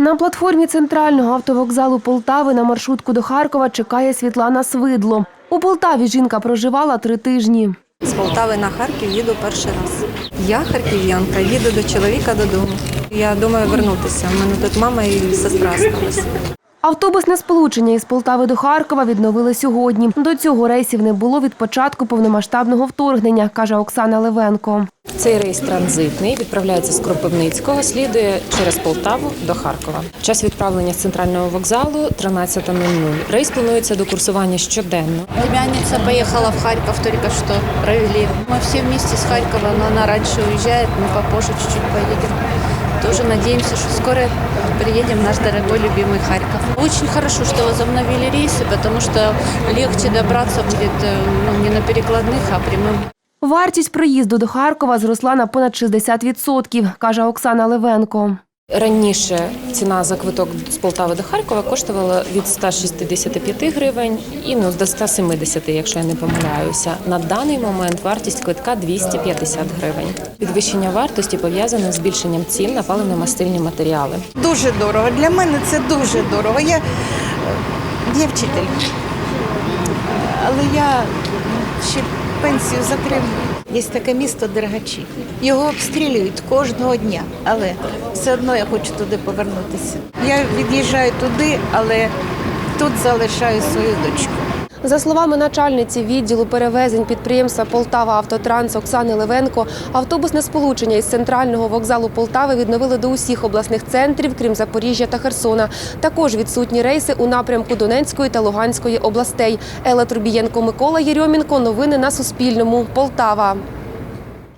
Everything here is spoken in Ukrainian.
На платформі центрального автовокзалу Полтави на маршрутку до Харкова чекає Світлана Свидло. У Полтаві жінка проживала три тижні. З Полтави на Харків їду перший раз. Я харків'янка, їду до чоловіка додому. Я думаю вернутися. У мене тут мама і сестра залишилися. Автобусне сполучення із Полтави до Харкова відновили сьогодні. До цього рейсів не було від початку повномасштабного вторгнення, каже Оксана Левенко. Цей рейс транзитний відправляється з Кропивницького, слідує через Полтаву до Харкова. Час відправлення з центрального вокзалу 13.00. Рейс планується до курсування щоденно. Племянница поехала в Харьков только что, провели. Мы все вместе с Харькова, но она раньше уезжает, мы попозже чуть-чуть поедем. Тоже надеемся, что скоро приедем в наш дорогой любимый Харьков. Очень хорошо, что возобновили рейсы, потому что легче добраться будет э, ну, не на перекладных, а прямым Вартість проїзду до Харкова зросла на понад 60%, каже Оксана Левенко. Раніше ціна за квиток з Полтави до Харкова коштувала від 165 гривень і ну, до 170, якщо я не помиляюся. На даний момент вартість квитка 250 гривень. Підвищення вартості пов'язане з збільшенням цін на паливно-мастильні матеріали. Дуже дорого. Для мене це дуже дорого. Я, я вчитель. Але я ще пенсію затримую. Є таке місто Дергачі. Його обстрілюють кожного дня, але все одно я хочу туди повернутися. Я від'їжджаю туди, але тут залишаю свою дочку. За словами начальниці відділу перевезень підприємства Полтава Автотранс Оксани Левенко, автобусне сполучення із центрального вокзалу Полтави відновили до усіх обласних центрів, крім Запоріжжя та Херсона. Також відсутні рейси у напрямку Донецької та Луганської областей. Елла Трубієнко, Микола Єрьомінко. Новини на Суспільному. Полтава.